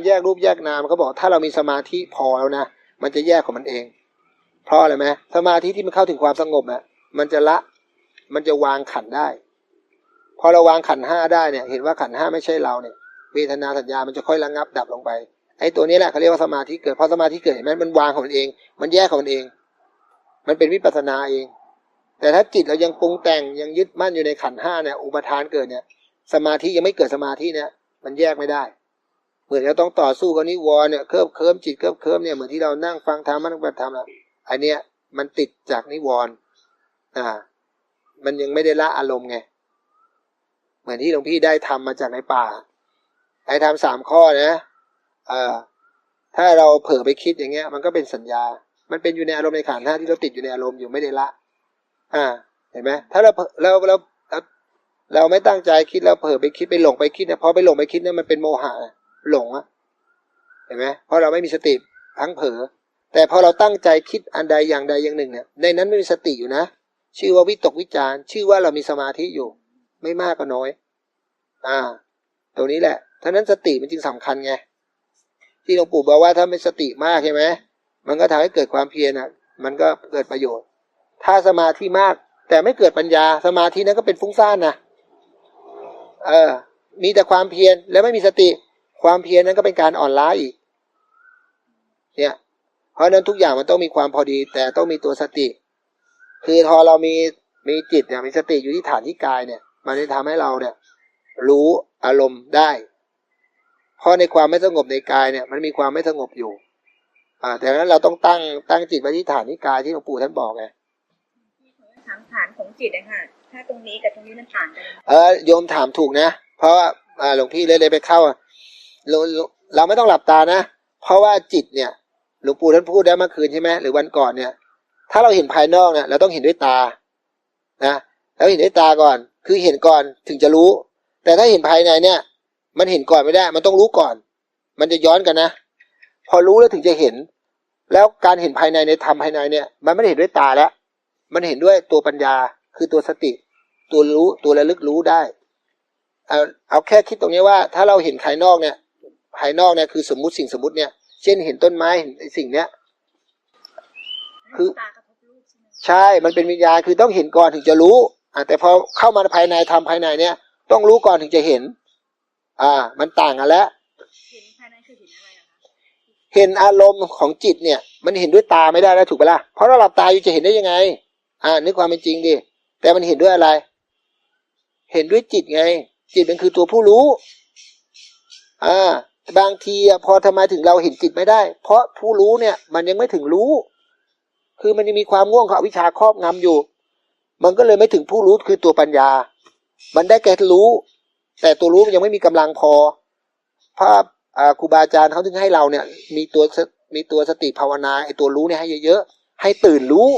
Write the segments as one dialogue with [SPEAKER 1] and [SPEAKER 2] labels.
[SPEAKER 1] การแยกรูปแยกนามเขาบอกถ้าเรามีสมาธิพอแล้วนะมันจะแยกของมันเอง เพราะอะไรไหมสมาธิที่มันเข้าถึงความสงบอะมันจะละ มันจะวางขันได้ พอเราวางขันห้าได้เนี่ย เห็นว่าขันห้าไม่ใช่เราเนี่ยเวทนาสัญญามันจะค่อยระงับดับลงไปไอ้ตัวนี้แหละเขาเรียกว่าสมาธิเกิดพอสมาธิเกิดเห็นไหมมันวางของมันเอง มันแยกของมันเอง มันเป็นวิปัสสนาเอง แต่ถ้าจิตเรายังปรุงแต่งยังยึดมั่นอยู่ในขันห้าเนี่ยอุปทานเกิดเนี่ย สมาธิยังไม่เกิดสมาธิเนี่ย มันแยกไม่ได้ เหมือนเราต้องต่อสู้กับนิวรณ์เนี่ยเคลิบเคลิ้มจิตเคลิบเคลิ้มเนี่ยเหมือนที่เรานั่งฟังธรรมนั่งปฏิบัติธรรมอะอันเนี้ยมันติดจากนิวรณ์อ่า มันยังไม่ได้ละอารมณ์ไงเหมือนที่หลวงพี่ได้ทำมาจากในป่าไอ้ทำสามข้อนะเอ่อถ้าเราเผลอไปคิดอย่างเงี้ย มันก็เป็นสัญญา มันเป็นอยู่ในอารมณ์ในขันธ์ห้าที่เราติดอยู่ในอารมณ์อยู่ไม่ได้ละ อ่า เห็นไหมถ้าเราเผลอเราเราเราเราไม่ตั้งใจคิดเราเผลอไปคิดไปหลงไปคิดเนี่ยพอไปหลงไปคิดเนี่ยมันเป็นโมหะ หลงอะเห็นไหมเพราะเราไม่มีสติพังเผลอแต่พอเราตั้งใจคิดอันใดอย่างใดอย่างหนึ่งเนี่ยในนั้นไม่มีสติอยู่นะ ชื่อว่าวิตกวิจารชื่อว่าเรามีสมาธิอยู่ ไม่มากก็น้อย อ่า ตรงนี้แหละท่านั้นสติมันจึงสำคัญไงที่หลวงปู่บอกว่าถ้าไม่สติมากใช่ไหมมันก็ทำให้เกิดความเพียรอะ มันก็เกิดประโยชน์ ถ้าสมาธิมาก แต่ไม่เกิดปัญญาสมาธินั้นก็เป็นฟุ้งซ่านนะเออ มีแต่ความเพียรแล้วไม่มีสติ ความเพียรนั้นก็เป็นการอ่อนล้าอีก เนี่ย เพราะฉะนั้นทุกอย่างมันต้องมีความพอดี แต่ต้องมีตัวสติ คือพอเรามีมีจิตเนี่ยมีสติอยู่ที่ฐานที่กายเนี่ย มันจะทำให้เราเนี่ย รู้อารมณ์ได้เพราะในความไม่สงบในกายเนี่ย มันมีความไม่สงบอยู่ อ่า แต่นั้นเราต้องตั้งตั้งจิตไว้ที่ฐานที่กายที่หลวงปู่ท่านบอกไง
[SPEAKER 2] ถามฐานของจิตนะคะถ้าตรงนี้กับตรงนี้มันต่างกัน
[SPEAKER 1] เออโยมถามถูกนะ เพราะว่าอ่าหลวงพี่เลยเลยไปเข้าอะ เราเราไม่ต้องหลับตานะ เพราะว่าจิตเนี่ยหลวงปู่ท่านพูดได้เมื่อคืนใช่ไหมหรือวันก่อนเนี่ย ถ้าเราเห็นภายนอกเนี่ยเราต้องเห็นด้วยตานะแล้วเห็นด้วยตาก่อน คือเห็นก่อนถึงจะรู้ แต่ถ้าเห็นภายในเนี่ย มันเห็นก่อนไม่ได้ มันต้องรู้ก่อน มันจะย้อนกันนะ พอรู้แล้วถึงจะเห็น แล้วการเห็นภายในในธรรมภายในเนี่ย มันไม่ได้เห็นด้วยตาแล้ว มันเห็นด้วยตัวปัญญา คือตัวสติ ตัวรู้ตัวระลึกรู้ได้เอาเอาแค่คิดตรงนี้ว่า ถ้าเราเห็นภายนอกเนี่ย ภายนอกเนี่ยคือสมมุติสิ่งสมมติเนี่ย เช่นเห็นต้นไม้เห็นไอ้สิ่งเนี้ย คือ
[SPEAKER 2] ใช่ มั
[SPEAKER 1] นเป็นวิญญาณคือต้องเห็นก่อนถึงจะรู้อ่าแต่พอเข้ามาภายในทำภายในเนี่ย ต้องรู้ก่อนถึงจะเห็น อ่า มันต่างกันแล้ว
[SPEAKER 2] เห็นภายในคือเห็นอะไร
[SPEAKER 1] เห็นอารมณ์ของจิตเนี่ย มันเห็นด้วยตาไม่ได้แล้วถูกปะล่ะเพราะเราหลับตาอยู่จะเห็นได้ยังไง อ่า นึกความเป็นจริงดิแต่มันเห็นด้วยอะไร เห็นด้วยจิตไง จิตมันคือตัวผู้รู้ อ่า บางทีพอทำไมถึงเราเห็นจิตไม่ได้ เพราะผู้รู้เนี่ย มันยังไม่ถึงรู้ คือมันยังมีความง่วงของอวิชชาครอบงำอยู่ มันก็เลยไม่ถึงผู้รู้คือตัวปัญญา มันได้แค่รู้ แต่ตัวรู้มันยังไม่มีกำลังพอพระอ่าครูบาอาจารย์เขาถึงให้เราเนี่ย มีตัวมีตัวสติภาวนาไอ้ตัวรู้เนี่ยให้เยอะๆให้ตื่นรู้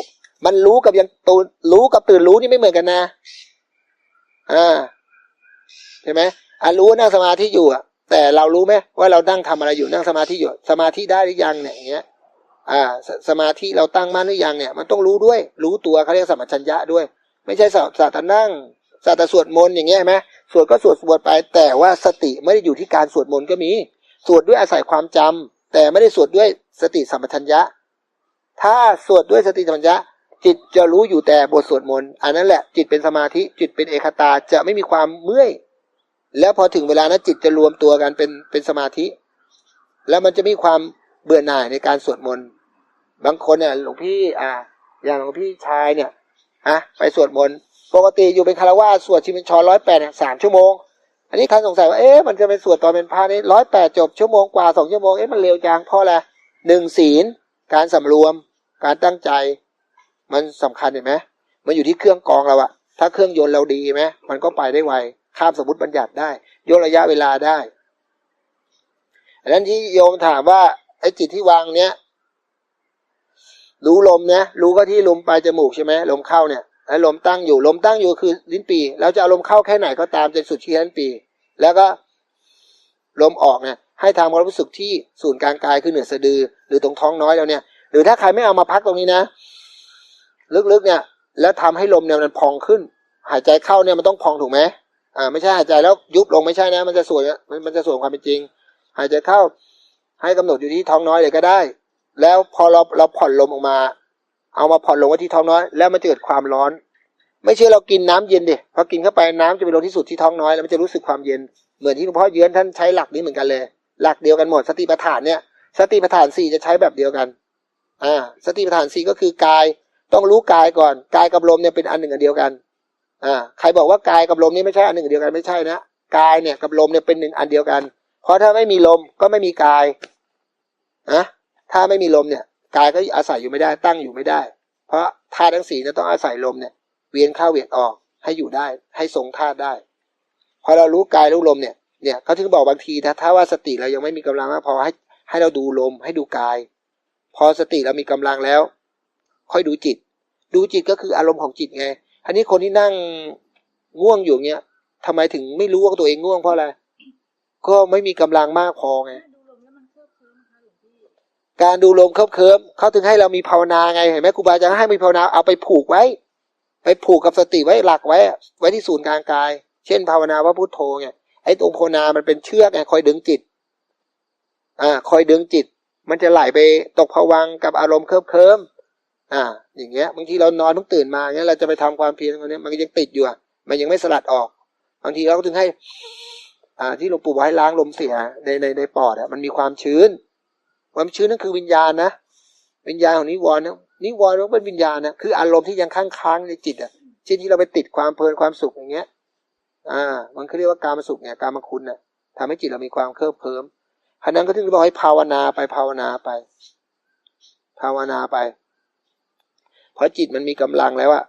[SPEAKER 1] มันรู้กับยังตัวรู้กับตื่นรู้นี่ไม่เหมือนกันนะอ่าใช่ไหมอะรู้นั่งสมาธิอยู่อะ แต่เรารู้ไหมว่าเรานั่งทำอะไรอยู่นั่งสมาธิอยู่สมาธิได้หรือยังเนี่ยอย่างเงี้ยอ่าสสมาธิเราตั้งมั่นหรือยังเนี่ยมันต้องรู้ด้วย รู้ตัวเขาเรียกสัมปชัญญะด้วย ไม่ใช่สัตสัตว์นั่งสัตว์สวดมนต์อย่างเงี้ยไหมสวดก็สวดสวดไป แต่ว่าสติไม่ได้อยู่ที่การสวดมนต์ก็มี สวดด้วยอาศัยความจำแต่ไม่ได้สวดด้วยสติสัมปชัญญะ ถ้าสวดด้วยสติสัมปชัญญะ จิตจะรู้อยู่แต่บทสวดมนต์อันนั้นแหละจิตเป็นสมาธิจิตเป็นเอกตาจะไม่มีความเมื่อย แล้วพอถึงเวลานั้นจิตจะรวมตัวกันเป็นเป็นสมาธิ แล้วมันจะมีความเบื่อหน่ายในการสวดมนต์บางคนเนี่ยหลวงพี่อ่า อย่างหลวงพี่ชายเนี่ยฮะไปสวดมนต์ปกติอยู่เป็นคารวาสวดชิมนชรร้อยแปดเนี่ยสามชั่วโมง อันนี้ท่านสงสัยว่าเอ๊ะมันจะเป็นสวดตอนเป็นพระนี่ร้อยแปดจบชั่วโมงกว่าสองชั่วโมงเอ๊ะมันเร็วจังเพราะอะไรหนึ่งศีล การสำรวม การตั้งใจ มันสำคัญเห็นไหมมันอยู่ที่เครื่องกองเราอะถ้าเครื่องยนต์เราดีไหมมันก็ไปได้ไว ข้ามสมมติบัญญัติได้ย่ระยะเวลาได้อันนั้นที่โยมถามว่าไอ้จิตที่วางเนี้ยรู้ลมเนี้ยรู้ก็ที่ลมปลายจมูกใช่ไหมลมเข้าเนี่ยแล้วลมตั้งอยู่ลมตั้งอยู่คือลิ้นปีเราจะเอาลมเข้าแค่ไหนก็ตามจนสุดที่ลิ้นปี แล้วก็ลมออกเนี่ยให้ทำความรู้สึกที่ศูนย์กลางกายคือเหนือสะดือ หรือตรงท้องน้อยเราเนี่ย หรือถ้าใครไม่เอามาพักตรงนี้นะ ลึกๆเนี่ย แล้วทำให้ลมเนี่ยมันพองขึ้น หายใจเข้าเนี่ยมันต้องพองถูกไหม อ่าไม่ใช่หายใจแล้วยุบลงไม่ใช่นะ มันจะส่วนมันมันจะส่วนความเป็นจริง หายใจเข้า ให้กำหนดอยู่ที่ท้องน้อยเลยก็ได้ แล้วพอเราเราผ่อนลมออกมา เอามาผ่อนลงไว้ที่ท้องน้อย แล้วมันจะเกิดความร้อน ไม่ใช่เรากินน้ำเย็นดิพอกินเข้าไปน้ำจะไปลงที่สุดที่ท้องน้อยแล้วมันจะรู้สึกความเย็นเหมือนที่หลวงพ่อเยือนท่านใช้หลักนี้เหมือนกันเลย หลักเดียวกันหมด สติปัฏฐานเนี่ย สติปัฏฐานสี่จะใช้แบบเดียวกันอ่าสติปัฏฐานสี่ก็คือกายต้องรู้กายก่อน กายกับลมเนี่ยเป็นอันหนึ่งอันเดียวกัน อ่าใครบอกว่ากายกับลมนี่ไม่ใช่อันหนึ่งเดียวกันไม่ใช่นะกายเนี่ยกับลมเนี่ยเป็นหนึ่งอันเดียวกัน เพราะถ้าไม่มีลมก็ไม่มีกายนะถ้าไม่มีลมเนี่ยกายก็อาศัยอยู่ไม่ได้ตั้งอยู่ไม่ได้ เพราะธาตุทั้งสี่เนี่ยต้องอาศัยลมเนี่ย เวียนเข้าเวียนออกให้อยู่ได้ ให้ทรงธาตุได้พอเรารู้กายรู้ลมเนี่ยเนี่ยเขาถึงบอกบางทีถ้าถ้าว่าสติเรายังไม่มีกำลังมากพอให้ให้เราดูลมให้ดูกาย พอสติเรามีกำลังแล้ว ค่อยดูจิต ดูจิตก็คืออารมณ์ของจิตไง อันนี้คนที่นั่งง่วงอยู่เงี้ยทำไมถึงไม่รู้ว่าตัวเองง่วงเพราะอะไร ก็ไม่มีกำลังมากพอไง การดูลมเคลิบเคลิมเขาถึงให้เรามีภาวนาไง เห็นไหมครูบาอาจารย์ให้มีภาวนาเอาไปผูกไว้ ไปผูกกับสติไว้หลักไว้ ไว้ที่ศูนย์กลางกาย เช่น ภาวนาว่าพุทโธไงไอ้ตรงภาวนามันเป็นเชือกไงคอยดึงจิต อ่า คอยดึงจิต มันจะไหลไปตกผวังกับอารมณ์เคลิบเคลิม อ่า อย่างเงี้ย บางทีเรานอนเพิ่งตื่นมาเงี้ยเราจะไปทำความเพียรตรงนี้มันยังติดอยู่อะมันยังไม่สลัดออก บางทีเราก็ถึงให้ อ่า ที่หลวงปู่บอกให้ล้างลมเสียในในในปอดอะมันมีความชื้น ความชื้นนั่นคือวิญญาณนะวิญญาณของนิวรณ์นะนิวรณ์มันเป็นวิญญาณนะคืออารมณ์ที่ยังค้างค้างในจิตอะเช่นที่เราไปติดความเพลินความสุขอย่างเงี้ย อ่า มันเขาเรียกว่าการมาสุขเนี่ยการมาคุณน่ะทำให้จิตเรามีความเคลิบเคลิ้มขณะนั้นก็ถึงบอกให้ภาวนาไปภาวนาไป ภาวนาไป พราะจิตมันมีกำลังแล้วอะ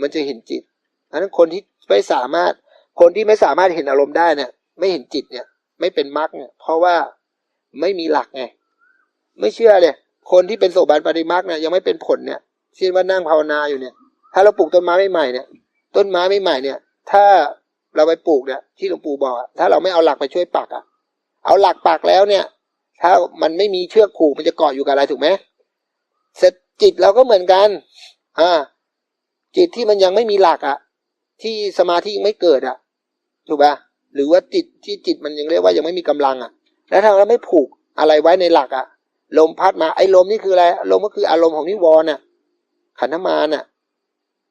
[SPEAKER 1] มันจะเห็นจิตเพราะฉะนั้นคนที่ไม่สามารถคนที่ไม่สามารถเห็นอารมณ์ได้เนี่ย ไม่เห็นจิตเนี่ย ไม่เป็นมรรคเนี่ยเพราะว่าไม่มีหลักไงไม่เชื่อเลยคนที่เป็นโสบันปฏิมรรคเนี่ยยังไม่เป็นผลเนี่ยเช่นว่านั่งภาวนาอยู่เนี่ย ถ้าเราปลูกต้นไม้ใหม่เนี่ย ต้นไม้ใหม่เนี่ย ถ้าเราไปปลูกเนี่ยที่หลวงปู่บอกถ้าเราไม่เอาหลักไปช่วยปักอะเอาหลักปักแล้วเนี่ย ถ้ามันไม่มีเชือกผูกมันจะเกาะอยู่กับอะไรถูกไหมเสร็จ จิตเราก็เหมือนกัน อ่า จิตที่มันยังไม่มีหลักอะที่สมาธิยังไม่เกิดอะถูกปะหรือว่าจิตที่จิตมันยังเรียกว่ายังไม่มีกำลังอะแล้วถ้าเราไม่ผูกอะไรไว้ในหลักอะลมพัดมาไอ้ลมนี่คืออะไรลมก็คืออารมณ์ของนิวรณ์น่ะ ขันธมารน่ะ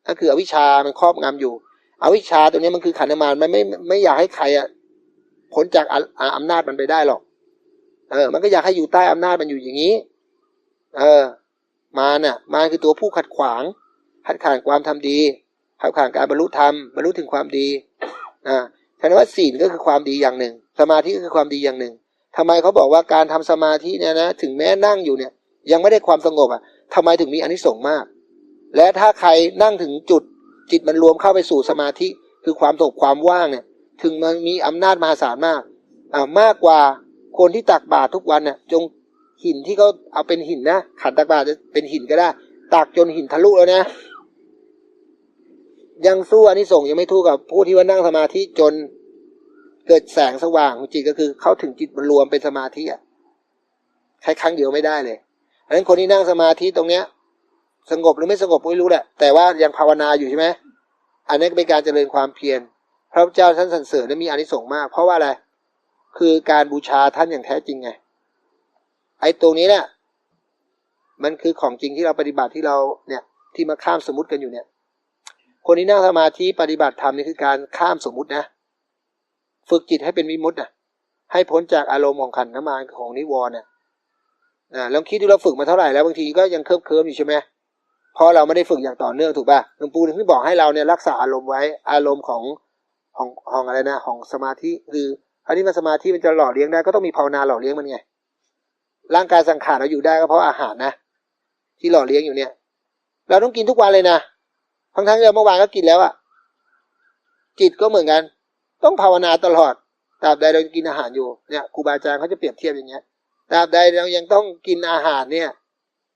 [SPEAKER 1] ก็คืออวิชามันครอบงำอยู่ อวิชชาตัวนี้มันคือขันธมารมันไม่ไม่ไม่อยากให้ใครอะพ้นจากออ่าอำนาจมันไปได้หรอก เออ มันก็อยากให้อยู่ใต้อำนาจมันอยู่อย่างนี้ เออ มาน่ะ มาคือตัวผู้ขัดขวาง ขัดขวางความทำดี ขัดขวางการบรรลุธรรม บรรลุถึงความดีอ่าแสดงว่าศีลก็คือความดีอย่างหนึ่ง สมาธิก็คือความดีอย่างหนึ่งทำไมเขาบอกว่าการทำสมาธิเนี่ยนะ ถึงแม้นั่งอยู่เนี่ย ยังไม่ได้ความสงบอะทำไมถึงมีอานิสงส์มาก และถ้าใครนั่งถึงจุดจิตมันรวมเข้าไปสู่สมาธิ คือความสงบความว่างเนี่ย ถึงมันมีอำนาจมหาศาลมากอ่ามากกว่าคนที่ตักบาตรทุกวันเนี่ยจง หินที่เขาเอาเป็นหินนะขันตักบาตรจะเป็นหินก็ได้ตักจนหินทะลุแล้วนะ ยังสู้อันนี้ส่งส์ยังไม่ทู่กับผู้ที่ว่านั่งสมาธิจนเกิดแสงสว่างของจิตก็คือเข้าถึงจิตรวมเป็นสมาธิอะแค่ครั้งเดียวไม่ได้เลยเพราะฉะนั้นคนที่นั่งสมาธิตรงเนี้ย สงบหรือไม่สงบไม่รู้แหละ แต่ว่ายังภาวนาอยู่ใช่ไหมอันนี้เป็นการเจริญความเพียรพระเจ้าท่านสรรเสริญและมีอานิสงส์มาก เพราะว่าอะไรคือการบูชาท่านอย่างแท้จริงไง ไอ้ตรงนี้เนี่ยมันคือของจริงที่เราปฏิบัติที่เราเนี่ยที่มาข้ามสมมติกันอยู่เนี่ย คนที่นั่งสมาธิปฏิบัติธรรมนี่คือการข้ามสมมตินะ ฝึกจิตให้เป็นวิมุตตินะให้พ้นจากอารมณ์ของขันธ์น้ำมานของนิวรณ์นะอ่าลองคิดดูเราฝึกมาเท่าไหร่แล้วบางทีก็ยังเคลิบเคลิ้มอยู่ใช่ไหมเพราะเราไม่ได้ฝึกอย่างต่อเนื่องถูกป่ะหลวงปู่ถึงบอกให้เราเนี่ยรักษาอารมณ์ไว้อารมณ์ของของของอะไรนะ ของสมาธิคืออันนี้มันสมาธิมันจะหล่อเลี้ยงได้ก็ต้องมีภาวนาหล่อเลี้ยงมันไง ร่างกายสังขารเราอยู่ได้ก็เพราะอาหารนะ ที่หล่อเลี้ยงอยู่เนี่ย เราต้องกินทุกวันเลยนะทั้งทั้งเราเมื่อวานก็กินแล้วอะจิตก็เหมือนกัน ต้องภาวนาตลอดตราบใดเรากินอาหารอยู่เนี่ยครูบาอาจารย์เขาจะเปรียบเทียบอย่างเงี้ยตราบใดเรายังต้องกินอาหารเนี่ย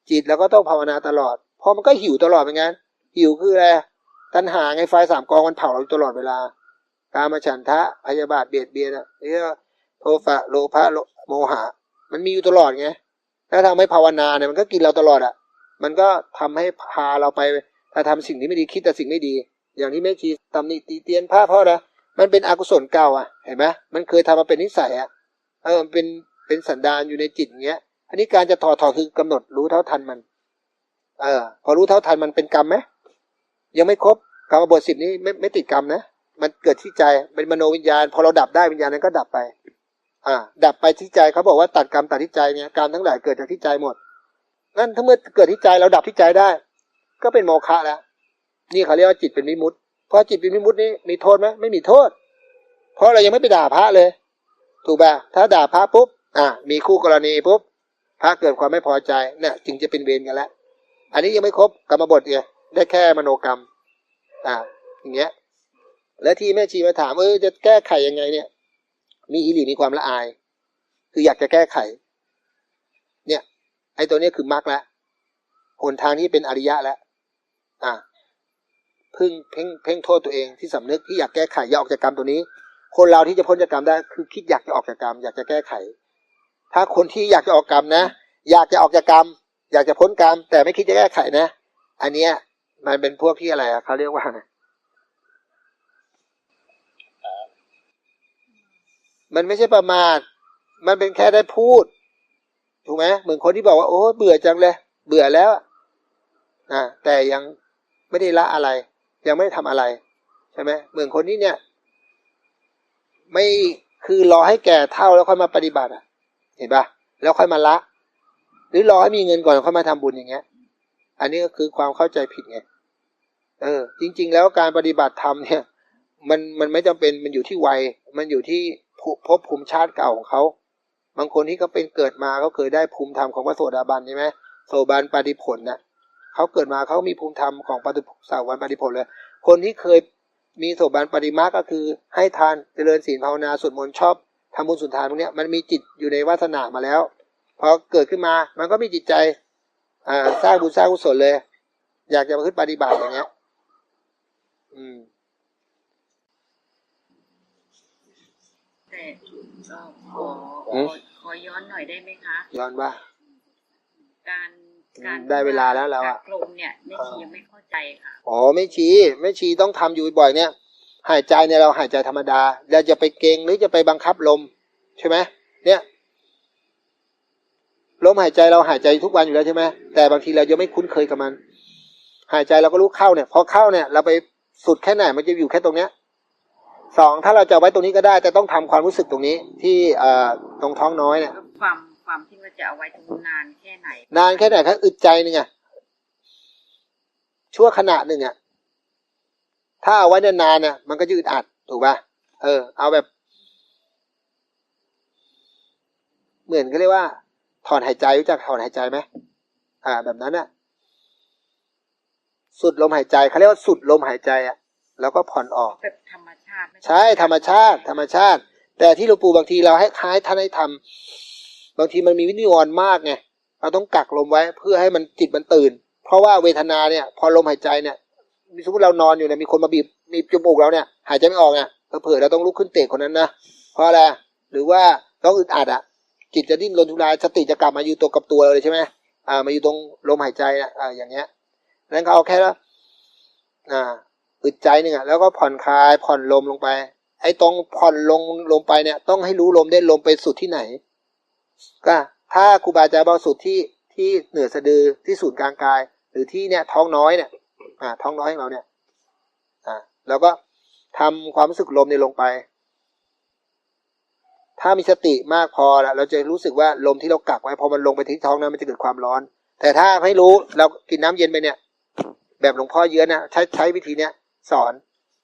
[SPEAKER 1] จิตเราก็ต้องภาวนาตลอดเพราะมันก็หิวตลอดเหมือนกันหิวคืออะไรตัณหาไงไฟสามกองมันเผาเราตลอดเวลาการมาฉันทะพยาบาทเบียดเบียนอะเรียกว่าโทสะโลภะโมหะ มันมีอยู่ตลอดไงถ้าทำให้ภาวนาเนี่ยมันก็กินเราตลอดอะ่ะ มันก็ทำให้พาเราไปถ้าทำสิ่งที่ไม่ดีคิดแต่สิ่งไม่ดี อย่างที่แม่ชีตำหนิตีเตียนพระเพราะอะไรมันเป็นอกุศลเก่าอะเห็นไหมมันเคยทำมาเป็นนิสัยอะเออมันเป็นเป็นสันดานอยู่ในจิตเงี้ย อันนี้การจะถอดถอดคือกำหนดรู้เท่าทันมัน เออ พอรู้เท่าทันมันเป็นกรรมไหมยังไม่ครบกรรมบทสิบนี้ไม่ไม่ติดกรรมนะมันเกิดที่ใจเป็นมโนวิญญาณ พอเราดับได้วิญญาณนั้นก็ดับไป อ่าดับไปที่ใจเขาบอกว่าตัดกรรมตัดที่ใจเนี่ยกรรมทั้งหลายเกิดจากที่ใจหมดนั่นถ้าเมื่อเกิดที่ใจเราดับที่ใจได้ ก็เป็นโมฆะแล้ว นี่เขาเรียกว่าจิตเป็นวิมุตติเพราะจิตเป็นวิมุตตินี้มีโทษไหมไม่มีโทษ เพราะเรายังไม่ไปด่าพระเลย ถูกป่ะถ้าด่าพระปุ๊บอ่ามีคู่กรณีปุ๊บพระเกิดความไม่พอใจเนี่ยจึงจะเป็นเวรกันแล้วอันนี้ยังไม่ครบกรรมบทไงได้แค่มโนกรรมอ่าอย่างเงี้ย แล้วที่แม่ชีมาถามเออจะแก้ไขยังไงเนี่ย มีอิริมีความละอาย คืออยากจะแก้ไข เนี่ย ไอ้ตัวนี้คือมรรคแล้วหนทางที่เป็นอริยะแล้วอ่าพึ่งเพ่งเพ่งโทษตัวเองที่สำนึกที่อยากแก้ไขอยากออกจากกรรมตัวนี้ คนเราที่จะพ้นจากกรรมได้คือคิดอยากจะออกจากกรรม อยากจะแก้ไข ถ้าคนที่อยากจะออกกรรมนะ อยากจะออกจากกรรม อยากจะพ้นกรรม แต่ไม่คิดจะแก้ไขนะ อันเนี้ยมันเป็นพวกที่อะไรอะเขาเรียกว่าไง มันไม่ใช่ประมาทมันเป็นแค่ได้พูด ถูกไหมเหมือนคนที่บอกว่า โอ้เบื่อจังเลย เบื่อแล้วอ่าแต่ยังไม่ได้ละอะไร ยังไม่ได้ทำอะไรใช่ไหมเหมือนคนนี้เนี่ย ไม่คือรอให้แก่เท่าแล้วค่อยมาปฏิบัติอะ เห็นปะแล้วค่อยมาละ หรือรอให้มีเงินก่อนค่อยมาทำบุญอย่างเงี้ย อันนี้ก็คือความเข้าใจผิดไงเออ จริง ๆ แล้วการปฏิบัติธรรมเนี่ย มันมันไม่จำเป็นมันอยู่ที่วัย มันอยู่ที่ ภูภพภูมิชาติเก่าของเขา บางคนที่เขาเป็นเกิดมาเขาเคยได้ภูมิธรรมของพระโสดาบันใช่ไหมโสบันปฏิผลน่ะเขาเกิดมาเขามีภูมิธรรมของปฏิสาวันปฏิผลเลย คนที่เคยมีโสบันปฏิมาก็คือ ให้ทานเจริญศีลภาวนาสวดมนต์ชอบทำบุญสุนทานพวกเนี้ยมันมีจิตอยู่ในวาสนามาแล้วพอเกิดขึ้นมามันก็มีจิตใจสร้างบุญสร้างกุศลเลย อยากจะมาขึ้นปฏิบัติอย่างเงี้ย อืม
[SPEAKER 2] แต่ ก็ขอ
[SPEAKER 1] อืม
[SPEAKER 2] ขอย้อนหน่อยได้ไหมคะ
[SPEAKER 1] ย้อนว่า
[SPEAKER 2] การการ
[SPEAKER 1] ได้เวลาแล้วเราอะ
[SPEAKER 2] กลมเนี่ยแม่ชียังไม่เข้าใจค่ะ
[SPEAKER 1] อ๋อไม่ชีไม่ชีต้องทำอยู่บ่อยๆเนี่ย หายใจเนี่ยเราหายใจธรรมดาเราจะไปเกรงหรือจะไปบังคับลม ใช่ไหมเนี่ยลมหายใจเราหายใจทุกวันอยู่แล้วใช่ไหมแต่บางทีเรายังไม่คุ้นเคยกับมัน หายใจเราก็รู้เข้าเนี่ย พอเข้าเนี่ย เราไปสุดแค่ไหนมันจะอยู่แค่ตรงเนี้ย สองถ้าเราจะเอาไว้ตรงนี้ก็ได้ แต่ต้องทำความรู้สึกตรงนี้ที่เอ่อตรงท้องน้อยเนี่ย
[SPEAKER 2] แล้วความความที่ว่าจะเอาไว้ตรงนานแค่ไหน
[SPEAKER 1] นานแค่ไหนครับอึดใจหนึ่งอะชั่วขณะหนึ่งอะถ้าเอาไว้นานๆน่ะมันก็จะอึดอัดถูกป่ะเออ เอาแบบ เหมือนก็เรียกว่า ถอนหายใจรู้จักถอนหายใจไหมอ่า แบบนั้นน่ะสุดลมหายใจเขาเรียกว่าสุดลมหายใจอะแล้วก็ผ่อนออก
[SPEAKER 2] แบบธรรมชาติ
[SPEAKER 1] ใช่ธรรมชาติ ธรรมชาติ แต่ที่หลวงปู่บางทีเราให้คล้ายท่านให้ทำบางทีมันมีวินิวรณ์มากไงเราต้องกักลมไว้เพื่อให้มันจิตมันตื่น เพราะว่าเวทนาเนี่ย พอลมหายใจเนี่ยมีสมมติเรานอนอยู่เนี่ยมีคนมาบีบบีจมูกเราเนี่ยหายใจไม่ออกอะเผื่อเราต้องลุกขึ้นเตะคนนั้นนะเพราะอะไรหรือว่าต้องอึดอัดอะจิตจะดิ้นรนทุรายสติจะกลับมาอยู่ตัวกับตัวเลยใช่ไหมอ่ามาอยู่ตรงลมหายใจนะอ่าอย่างเงี้ยนั้นก็เอาแค่ละอ่า อึดใจหนึ่งอะแล้วก็ผ่อนคลายผ่อนลมลงไป ไอ้ตรงผ่อนลงลงไปเนี่ย ต้องให้รู้ลมได้ลมไปสุดที่ไหน ก็ ถ้าครูบาอาจารย์บอกสุดที่ที่เหนือสะดือที่ศูนย์กลางกาย หรือที่เนี่ยท้องน้อยเนี่ย อ่า ท้องน้อยของเราเนี่ย อ่า แล้วก็ทำความรู้สึกลมเนี่ยลงไป ถ้ามีสติมากพอแล้วเราจะรู้สึกว่าลมที่เรากักไว้พอมันลงไปที่ท้องนั้นมันจะเกิดความร้อน แต่ถ้าไม่รู้เรากินน้ำเย็นไปเนี่ย แบบหลวงพ่อเยือนนะใช้ใช้วิธีเนี้ย สอน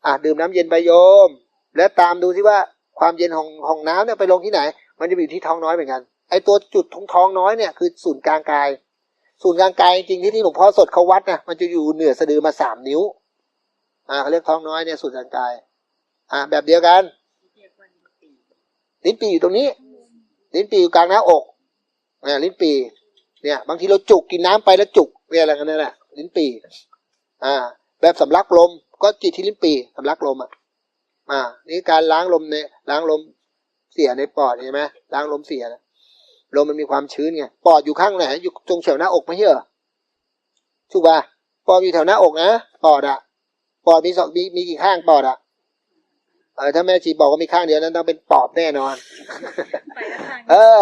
[SPEAKER 1] อะดื่มน้ำเย็นไปโยม แล้วตามดูที่ว่าความเย็นของของน้ำเนี่ยไปลงที่ไหน มันจะอยู่ที่ท้องน้อยเหมือนกันไอตัวจุดท้องท้องน้อยเนี่ยคือศูนย์กลางกาย ศูนย์กลางกายจริงที่ที่หลวงพ่อสดเขาวัดนะมันจะอยู่เหนือสะดือมาสามนิ้ว อ่าเขาเรียกท้องน้อยเนี่ยศูนย์กลางกาย อ่า แบบเดียวกันลิ้นปีอยู่ตรงนี้ ลิ้นปีอยู่กลางหน้าอกอ่าลิ้นปี เนี่ย บางทีเราจุกกินน้ำไปแล้วจุกเนี่ยอะไรกันนั่นแหละลิ้นปี อ่า แบบสำลักลมก็จิตที่ลิ้นปีสำลักลมอะอ่านี่การล้างลมในล้างลมเสียในปอดเห็นไหมล้างลมเสียนะลมมันมีความชื้นไงปอดอยู่ข้างไหนอยู่ตรงแถวหน้าอกไม่ใช่เหรอถูกป่ะปอดอยู่แถวหน้าอกนะปอดอะปอดมีสองมีมีกี่ข้างปอดอะเออถ้าแม่ชีบอกว่ามีข้างเดียวนั้นต้องเป็นปอบแน่นอน
[SPEAKER 2] ไปแล้วทาง
[SPEAKER 1] เออ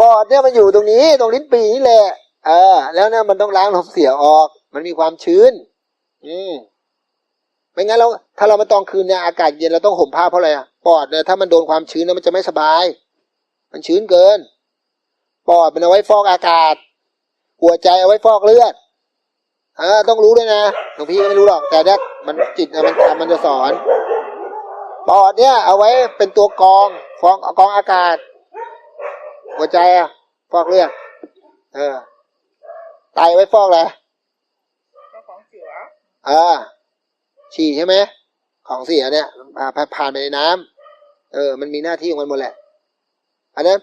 [SPEAKER 1] ปอดเนี่ยมันอยู่ตรงนี้ ตรงลิ้นปีนี่แหละ เออ แล้วเนี่ยมันต้องล้างลมเสียออก มันมีความชื้น อืมไม่งั้นเราถ้าเรามาตอนคืนเนี่ยอากาศเย็นเราต้องห่มผ้าเพราะอะไรอะปอดเนี่ยถ้ามันโดนความชื้นเนี่ยมันจะไม่สบาย มันชื้นเกิน ปอดมันเอาไว้ฟอกอากาศ หัวใจเอาไว้ฟอกเลือดเออต้องรู้ด้วยนะหลวงพี่ไม่รู้หรอกแต่เนี่ยมันจิตมันมันจะสอน ปอดเนี่ย เอาไว้เป็นตัวกองฟองกองอากาศ หัวใจอะฟอกเลือดเออไตไว้ฟอกอะไร
[SPEAKER 2] เจ้าของเสือ
[SPEAKER 1] เออฉี่ใช่ไหมของเสียเนี่ยอ่าผ่านผ่านไปในน้ำเออ มันมีหน้าที่ของมันหมดแหละ อันนั้น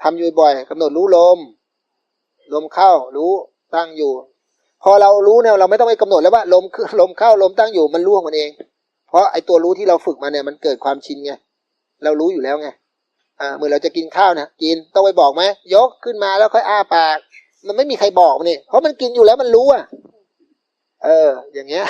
[SPEAKER 1] ทำอยู่บ่อยกำหนดรู้ลม ลมเข้า รู้ตั้งอยู่ พอเรารู้เนี่ยเราไม่ต้องไปกำหนดแล้วว่าลมคือลมเข้าลมตั้งอยู่มันรู้ของมันเอง เพราะไอตัวรู้ที่เราฝึกมาเนี่ยมันเกิดความชินไงเรารู้อยู่แล้วไงอ่าเมื่อเราจะกินข้าวนะกินต้องไปบอกไหมยกขึ้นมาแล้วค่อยอ้าปาก มันไม่มีใครบอกนนี่เพราะมันกินอยู่แล้วมันรู้อะ เออ อย่างเงี้ย